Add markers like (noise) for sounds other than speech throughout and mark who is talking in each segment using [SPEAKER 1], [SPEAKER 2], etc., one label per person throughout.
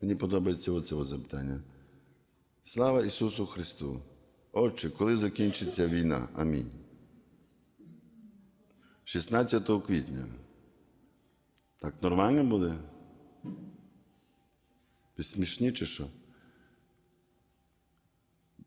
[SPEAKER 1] Мені подобається оце запитання. Слава Ісусу Христу! Отче, коли закінчиться війна? Амінь. 16 квітня. Так нормально буде? Смішні чи що?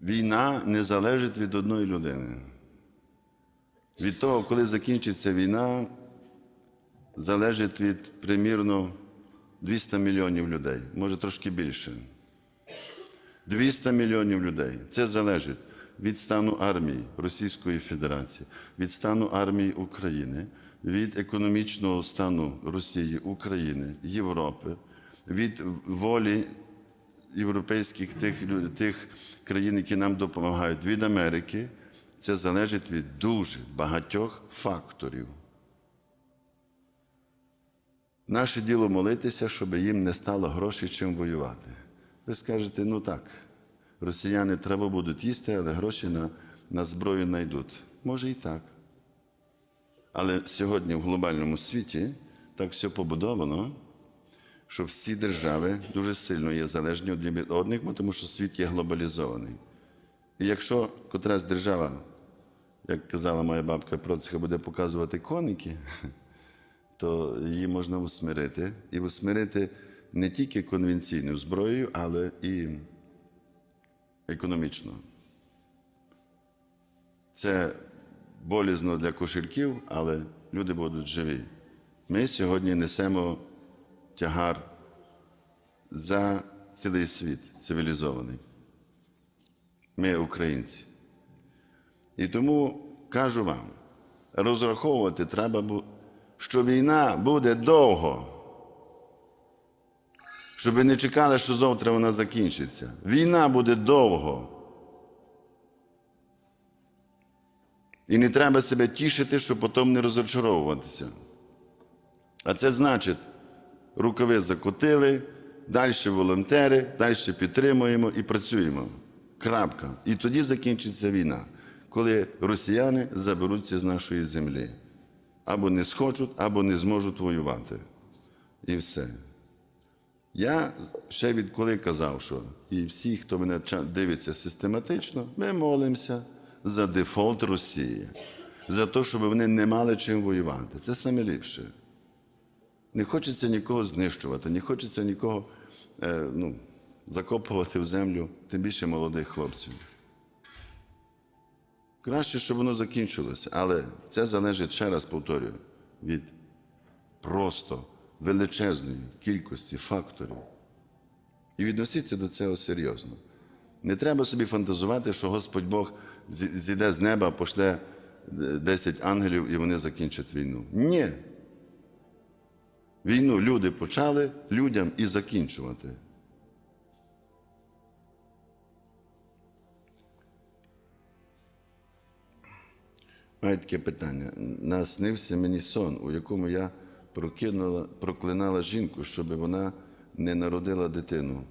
[SPEAKER 1] Війна не залежить від одної людини. Від того, коли закінчиться війна, залежить від примірно 200 мільйонів людей, може трошки більше. 200 мільйонів людей. Це залежить від стану армії Російської Федерації, від стану армії України, від економічного стану Росії, України, Європи, від волі європейських тих, тих країн, які нам допомагають, від Америки. Це залежить від дуже багатьох факторів. Наше діло молитися, щоб їм не стало грошей чим воювати. Ви скажете, ну так, росіяни треба будуть їсти, але гроші на, на зброю знайдуть. Може і так. Але сьогодні в глобальному світі так все побудовано, що всі держави дуже сильно є залежні від одних, тому що світ є глобалізований. І якщо котрась держава, як казала моя бабка Процька, буде показувати коники, то її можна усмирити. І усмирити не тільки конвенційною зброєю, але і економічно. Це болізно для кошельків, але люди будуть живі. Ми сьогодні несемо тягар за цілий світ цивілізований. Ми українці. І тому кажу вам, розраховувати треба, що війна буде довго. Щоб не чекали, що завтра вона закінчиться. Війна буде довго. І не треба себе тішити, щоб потім не розочаровуватися. А це значить, рукави закотили, далі волонтери, далі підтримуємо і працюємо. Крапка. І тоді закінчиться війна, коли росіяни заберуться з нашої землі. Або не схочуть, або не зможуть воювати. І все. Я ще відколи казав, що і всі, хто мене дивиться систематично, ми молимося за дефолт Росії, за те, щоб вони не мали чим воювати. Це саме ліпше. Не хочеться нікого знищувати, не хочеться нікого е, ну, закопувати в землю, тим більше молодих хлопців. Краще, щоб воно закінчилося, але це залежить, ще раз повторюю, від просто величезної кількості факторів. І відносіться до цього серйозно. Не треба собі фантазувати, що Господь Бог зійде з неба, пошле е, 10 ангелів і вони закінчать війну. Ні. Війну люди почали людям і закінчувати. Маю таке питання. Наснився мені сон, у якому я прокинула, проклинала жінку, щоб вона не народила дитину.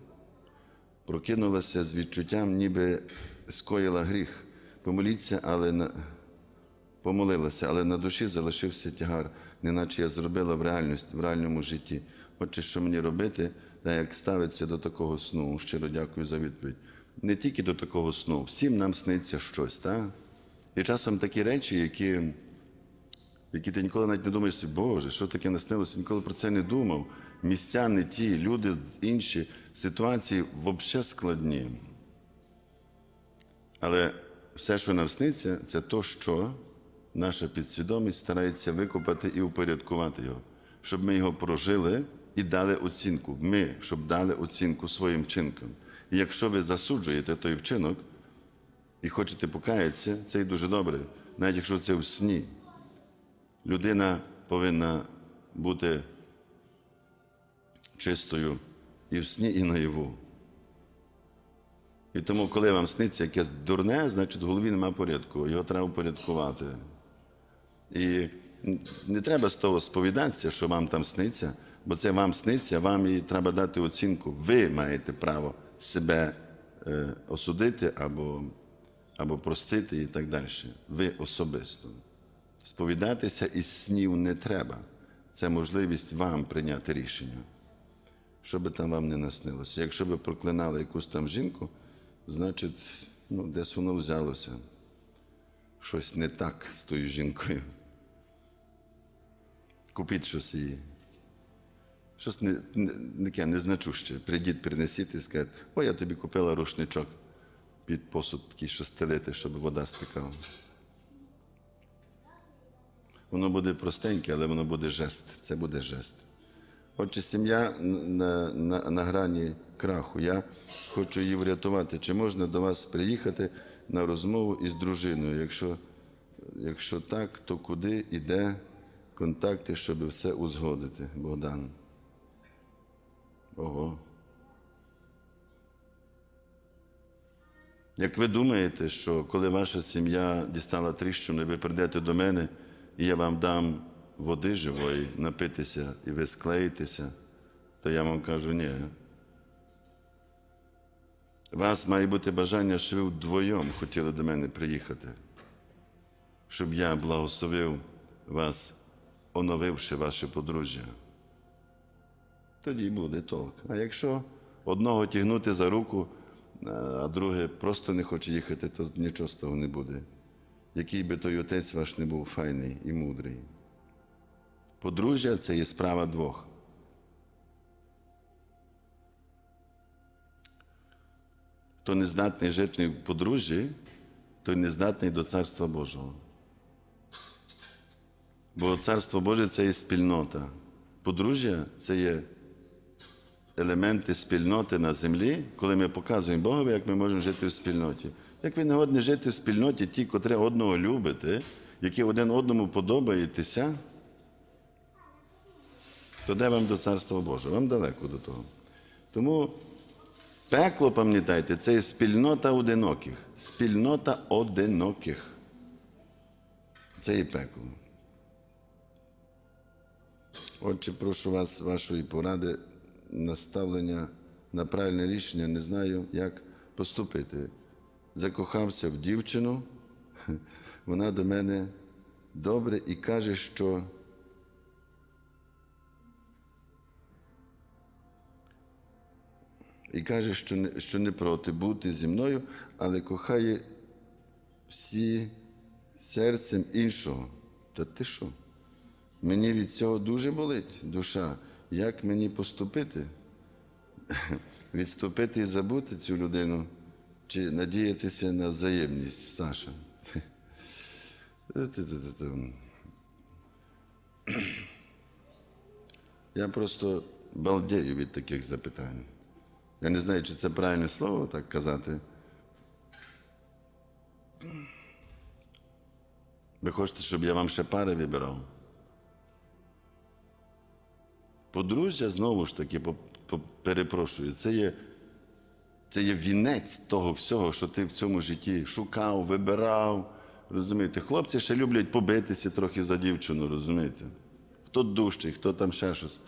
[SPEAKER 1] Прокинулася з відчуттям, ніби скоїла гріх. Помоліться, але на... помолилася, але на душі залишився тягар, неначе я зробила в реальності, в реальному житті. Отже, що мені робити, та як ставиться до такого сну? Щиро дякую за відповідь. Не тільки до такого сну, всім нам сниться щось, так? І часом такі речі, які, які ти ніколи навіть не думаєш, Боже, що таке наснилося, ніколи про це не думав. Місця не ті, люди інші, ситуації взагалі складні. Але все, що нам сниться, це то, що наша підсвідомість старається викопати і упорядкувати його, щоб ми його прожили і дали оцінку. Ми, щоб дали оцінку своїм вчинкам. І якщо ви засуджуєте той вчинок, і хочете покаятися, це і дуже добре, навіть якщо це в сні. Людина повинна бути чистою і в сні, і наяву. І тому, коли вам сниться якесь дурне, значить в голові немає порядку, його треба упорядкувати. І не треба з того сповідатися, що вам там сниться, бо це вам сниться, вам і треба дати оцінку. Ви маєте право себе е, осудити або, або простити і так далі. Ви особисто. Сповідатися із снів не треба. Це можливість вам прийняти рішення. що би там вам не наснилося. Якщо ви проклинали якусь там жінку, значить, ну, десь воно взялося. Щось не так з тою жінкою. Купіть щось її. Щось не, не, таке незначуще. Прийдіть, принесіть і скажіть, о, я тобі купила рушничок під посуд, такий, стелити, щоб вода стикала. Воно буде простеньке, але воно буде жест. Це буде жест. Отже, сім'я на, на, на грані краху. Я хочу її врятувати. Чи можна до вас приїхати на розмову із дружиною? Якщо, якщо так, то куди і де контакти, щоб все узгодити, Богдан? Ого. Як ви думаєте, що коли ваша сім'я дістала тріщину, ви прийдете до мене, і я вам дам води живої напитися, і ви склеїтеся, то я вам кажу ні. Вас має бути бажання, що ви вдвоєм хотіли до мене приїхати, щоб я благословив вас, оновивши ваше подружжя. Тоді буде толк. А якщо одного тягнути за руку, а друге просто не хоче їхати, то нічого з того не буде. Який би той отець ваш не був файний і мудрий. Подружжя це є справа двох. Хто не здатний жити в подружжі, той не здатний до Царства Божого. Бо Царство Боже це є спільнота. Подружжя це є елементи спільноти на землі, коли ми показуємо Богові, як ми можемо жити в спільноті. Як ви не годні жити в спільноті, ті, котрі одного любите, які один одному подобаєтеся, то де вам до Царства Божого? Вам далеко до того. Тому пекло, пам'ятайте, це є спільнота одиноких. Спільнота одиноких. Це і пекло. Отже, прошу вас, вашої поради, наставлення на правильне рішення, не знаю, як поступити. Закохався в дівчину, (laughs) вона до мене добре і каже, що і каже, що не, що не проти бути зі мною, але кохає всі серцем іншого. Та ти що? Мені від цього дуже болить душа. Як мені поступити? (laughs) Відступити і забути цю людину, чи надіятися на взаємність, Саша? (clears throat) Я просто балдею від таких запитань. Я не знаю, чи це правильне слово так казати. Ви хочете, щоб я вам ще пари вибирав? Подружжя, знову ж таки, перепрошую, це є, це є вінець того всього, що ти в цьому житті шукав, вибирав. Розумієте, хлопці ще люблять побитися трохи за дівчину, розумієте? Хто дужчий, хто там ще щось.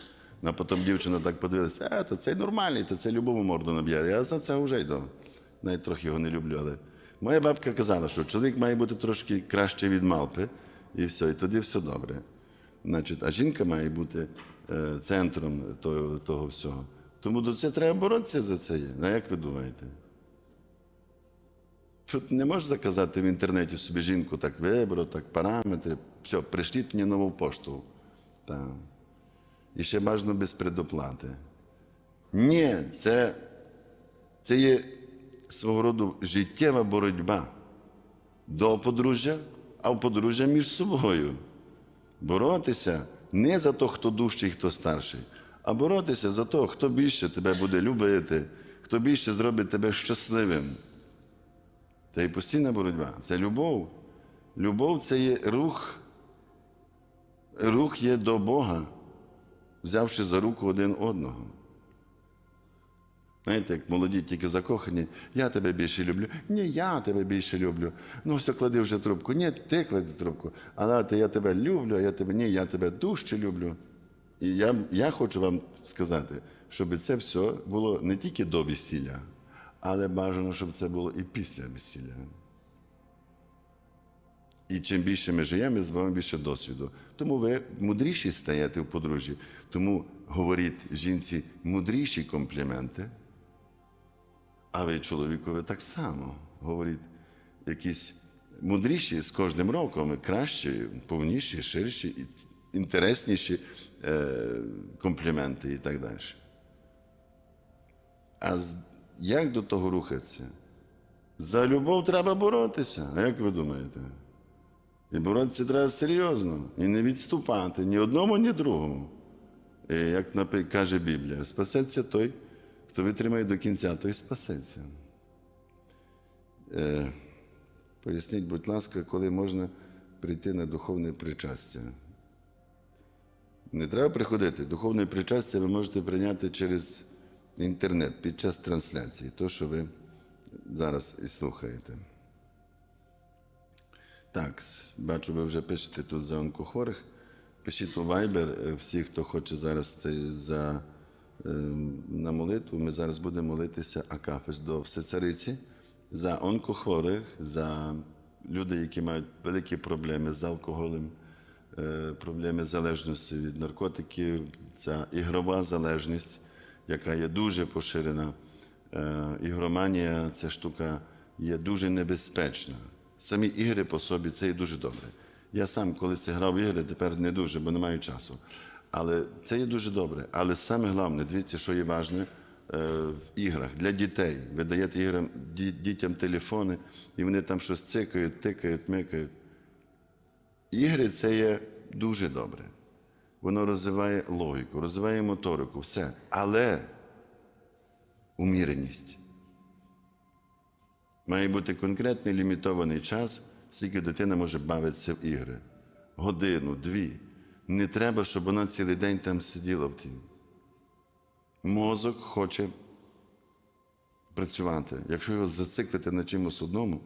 [SPEAKER 1] А потім дівчина так подивилася, а, то цей нормальний, то це любому морду наб'є. Я за це вже йду. Навіть трохи його не люблю, але моя бабка казала, що чоловік має бути трошки краще від малпи, і все, і тоді все добре. Значить, а жінка має бути е, центром того, всього. Тому до це треба боротися за це. А як ви думаєте? Тут не можеш заказати в інтернеті собі жінку так вибору, так параметри. Все, пришліть мені нову пошту. Так. І ще бажано без предоплати. Ні, це, це є свого роду життєва боротьба до подружжя, а в подружжя між собою. Боротися не за то, хто дужчий, хто старший, а боротися за то, хто більше тебе буде любити, хто більше зробить тебе щасливим. Це і постійна боротьба. Це любов. Любов це є рух. Рух є до Бога, взявши за руку один одного. Знаєте, як молоді тільки закохані, я тебе більше люблю. Ні, я тебе більше люблю. Ну, все, клади вже трубку. Ні, ти клади трубку. Але я тебе люблю, а я тебе ні, я тебе дужче люблю. І я, я хочу вам сказати, щоб це все було не тільки до весілля, але бажано, щоб це було і після весілля. І чим більше ми живемо, ми збуваємо більше досвіду. Тому ви мудріші стаєте в подружжі. Тому говоріть жінці мудріші компліменти, а ви чоловікові так само говоріть якісь мудріші з кожним роком, кращі, повніші, ширші, інтересніші е, компліменти і так далі. А як до того рухатися? За любов треба боротися. А як ви думаєте? І боротися треба серйозно і не відступати ні одному, ні другому. І, як каже Біблія, спасеться той, хто витримає до кінця, той спасеться. Е, поясніть, будь ласка, коли можна прийти на духовне причастя. Не треба приходити. Духовне причастя ви можете прийняти через інтернет під час трансляції, то, що ви зараз і слухаєте. Так, бачу, ви вже пишете тут за онкохворих. Пишіть у Viber, е, всі, хто хоче зараз це за, на молитву. Ми зараз будемо молитися Акафис до Всецариці за онкохворих, за людей, які мають великі проблеми з алкоголем, е, проблеми залежності від наркотиків, ця ігрова залежність, яка є дуже поширена. Е, Ігроманія ця штука є дуже небезпечна. Самі ігри по собі це є дуже добре. Я сам колись грав в ігри, тепер не дуже, бо не маю часу. Але це є дуже добре. Але саме головне, дивіться, що є важне е, в іграх для дітей. Ви даєте іграм, дітям телефони, і вони там щось цикають, тикають, микають. Ігри це є дуже добре. Воно розвиває логіку, розвиває моторику, все. Але уміреність. Має бути конкретний лімітований час, скільки дитина може бавитися в ігри. Годину, дві. Не треба, щоб вона цілий день там сиділа в тім. Мозок хоче працювати. Якщо його зациклити на чимось одному,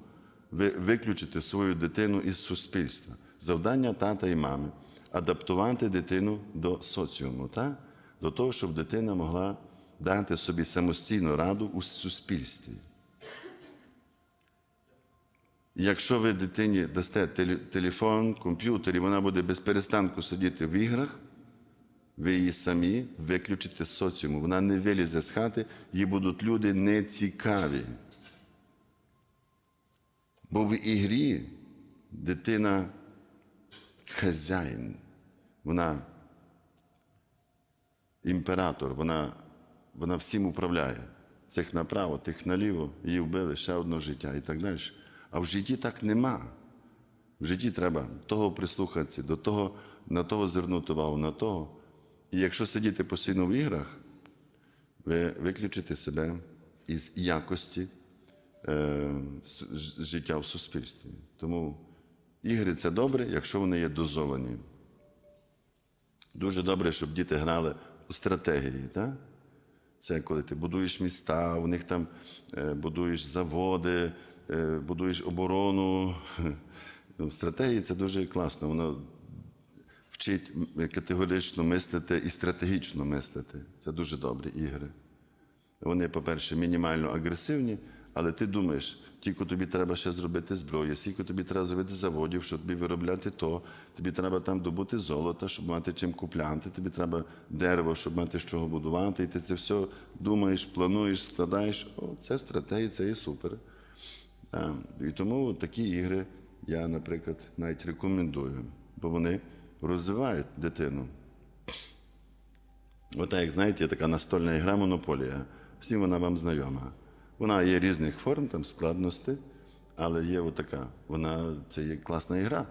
[SPEAKER 1] ви виключите свою дитину із суспільства. Завдання тата і мами адаптувати дитину до соціуму, так? до того, щоб дитина могла дати собі самостійну раду у суспільстві. Якщо ви дитині дасте телефон, комп'ютер, і вона буде без перестанку сидіти в іграх, ви її самі виключите з соціуму. Вона не вилізе з хати, їй будуть люди нецікаві. Бо в ігрі дитина хазяїн, вона імператор, вона, вона всім управляє. Цих направо, тих наліво, її вбили, ще одне життя і так далі. А в житті так нема. В житті треба того прислухатися, до того, на того звернути увагу, на того. І якщо сидіти постійно в іграх, ви виключите себе із якості е, життя в суспільстві. Тому ігри це добре, якщо вони є дозовані. Дуже добре, щоб діти грали у стратегії. Так? Це коли ти будуєш міста, у них там е, будуєш заводи, будуєш оборону. Ну, Стратегії це дуже класно. Воно вчить категорично мислити і стратегічно мислити. Це дуже добрі ігри. Вони, по-перше, мінімально агресивні, але ти думаєш, тільки тобі треба ще зробити зброю, скільки тобі треба зробити заводів, щоб тобі виробляти то, тобі треба там добути золото, щоб мати чим купляти, тобі треба дерево, щоб мати з чого будувати. І ти це все думаєш, плануєш, складаєш. О, це стратегія, це є супер. А, І тому такі ігри я, наприклад, навіть рекомендую, бо вони розвивають дитину. Ота, як знаєте, є така настольна гра Монополія. Всім вона вам знайома. Вона є різних форм, там складності, але є отака. Вона це є класна гра.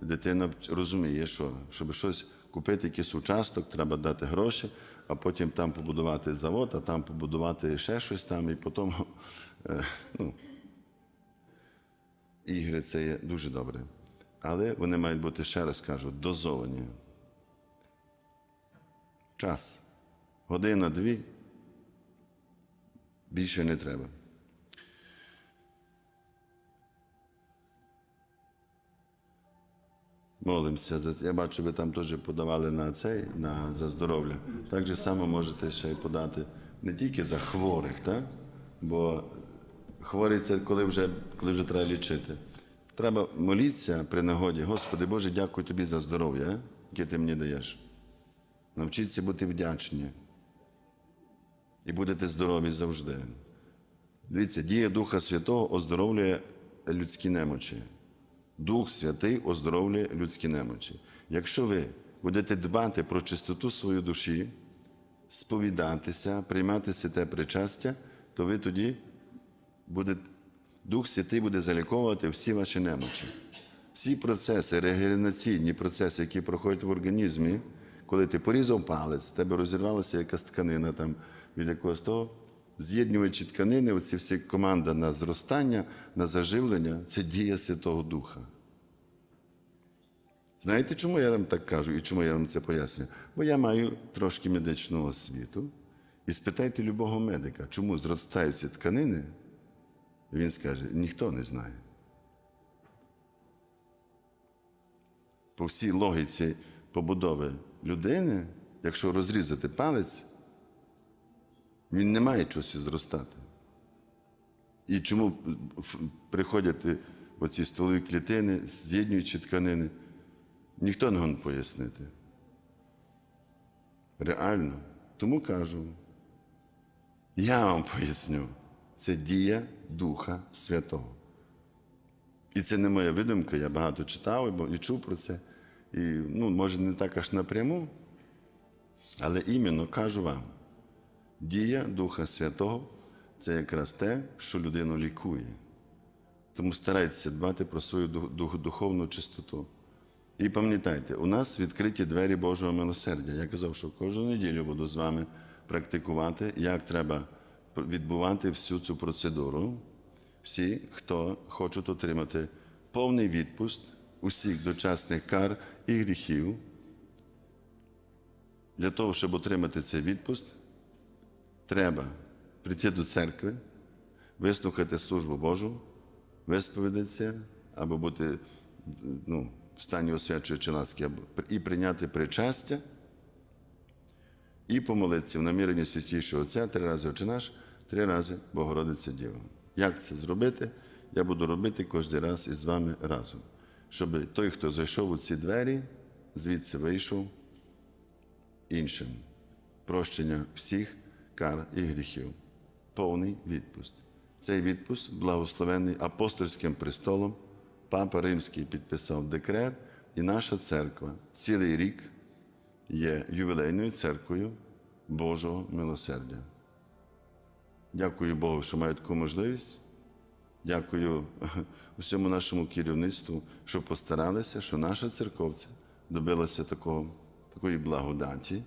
[SPEAKER 1] Дитина розуміє, що щоб щось купити, якийсь участок, треба дати гроші, а потім там побудувати завод, а там побудувати ще щось там, і потім. (laughs) е, Ну, ігри це є дуже добре. Але вони мають бути, ще раз кажу, дозовані. Час. Година, дві. Більше не треба. Молимося. за- Я бачу, ви там теж подавали на цей, на, за здоров'я. Так же само можете ще й подати не тільки за хворих, так? бо хворі це коли вже, коли вже треба лічити. Треба молитися при нагоді. Господи Боже, дякую тобі за здоров'я, яке ти мені даєш. Навчіться бути вдячні. І будете здорові завжди. Дивіться, дія Духа Святого оздоровлює людські немочі. Дух Святий оздоровлює людські немочі. Якщо ви будете дбати про чистоту своєї душі, сповідатися, приймати святе причастя, то ви тоді буде, Дух Святий буде заліковувати всі ваші немочі. Всі процеси, регенераційні процеси, які проходять в організмі, коли ти порізав палець, в тебе розірвалася якась тканина там від якогось того, з'єднюючи тканини, оці всі команда на зростання, на заживлення це дія Святого Духа. Знаєте, чому я вам так кажу і чому я вам це пояснюю? Бо я маю трошки медичного освіту. І спитайте любого медика, чому зростаються тканини, він скаже, ніхто не знає. По всій логіці побудови людини, якщо розрізати палець, він не має чогось зростати. І чому приходять оці стволові клітини, з'єднуючі тканини, ніхто не може пояснити. Реально. Тому кажу, я вам поясню, це дія Духа Святого. І це не моя видумка, я багато читав і чув про це. І, ну, може, не так аж напряму, але іменно кажу вам, дія Духа Святого це якраз те, що людину лікує. Тому старайтеся дбати про свою дух- дух- духовну чистоту. І пам'ятайте, у нас відкриті двері Божого милосердя. Я казав, що кожну неділю буду з вами практикувати, як треба відбувати всю цю процедуру. Всі, хто хочуть отримати повний відпуст усіх дочасних кар і гріхів. Для того, щоб отримати цей відпуст, треба прийти до церкви, вислухати службу Божу, висповідатися або бути ну, в стані освячуючи ласки, і прийняти причастя, і помолитися в наміренні святішого Отця три рази Отче наш, три рази Богородиця Діва. Як це зробити? Я буду робити кожен раз із вами разом, щоб той, хто зайшов у ці двері, звідси вийшов іншим. Прощення всіх кар і гріхів. Повний відпуст. Цей відпуст благословений апостольським престолом. Папа Римський підписав декрет, і наша церква цілий рік є ювілейною церквою Божого милосердя. Дякую Богу, що маю таку можливість. Дякую (laughs) усьому нашому керівництву, що постаралися, що наша церковця добилася такого, такої благодаті,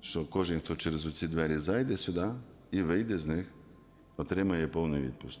[SPEAKER 1] що кожен, хто через ці двері зайде сюди і вийде з них, отримає повний відпуск.